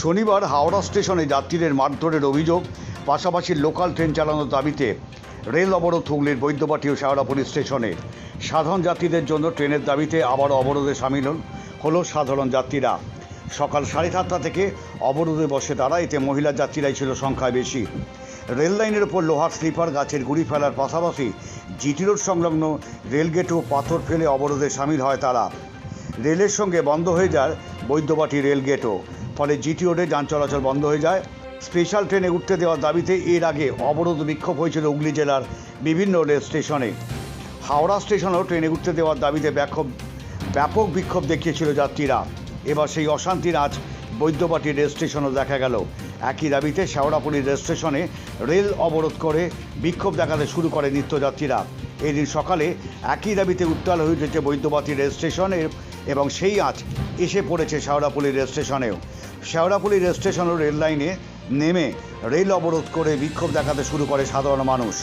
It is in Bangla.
শনিবার হাওড়া স্টেশনে যাত্রীদের মারধরের অভিযোগ, পাশাপাশি লোকাল ট্রেন চালানোর দাবিতে রেল অবরোধ হুগলির বৈদ্যবাটি ও শেওড়াপুরি স্টেশনে। সাধারণ যাত্রীদের জন্য ট্রেনের দাবিতে আবার অবরোধে সামিল হলো সাধারণ যাত্রীরা। সকাল সাড়ে সাতটা থেকে অবরোধে বসে তারা, এতে মহিলা যাত্রীরাই ছিল সংখ্যায় বেশি। রেল লাইনের ওপর লোহার স্লিপার, গাছের গুড়ি ফেলার পাশাপাশি জিটি রোড সংলগ্ন রেলগেটও পাথর ফেলে অবরোধে সামিল হয় তারা। রেলের সঙ্গে বন্ধ হয়ে যায় বৈদ্যবাটি রেল গেটও। ফলে জিটি রোডে যান চলাচল বন্ধ হয়ে যায়। স্পেশাল ট্রেনে উঠতে দেওয়ার দাবিতে এর আগে অবরোধ বিক্ষোভ হয়েছিল হুগলি জেলার বিভিন্ন রেল স্টেশনে। হাওড়া স্টেশনেও ট্রেনে উঠতে দেওয়ার দাবিতে ব্যাপক ব্যাপক বিক্ষোভ দেখিয়েছিল যাত্রীরা। এবার সেই অশান্তির আজ বৈদ্যবাটি রেল স্টেশনও দেখা গেল। একই দাবিতে শেওড়াপুলি রেল স্টেশনে রেল অবরোধ করে বিক্ষোভ দেখাতে শুরু করে নিত্যযাত্রীরা। এদিন সকালে একই দাবিতে উত্তাল হয়ে উঠেছে বৈদ্যবাতি রেল স্টেশনের এবং সেই আজ এসে পড়েছে শেওড়াপুলি রেল স্টেশনেও। শেওড়াপুলি রেল স্টেশন ও রেল লাইনে নেমে রেল অবরোধ করে বিক্ষোভ দেখাতে শুরু করে সাধারণ মানুষ।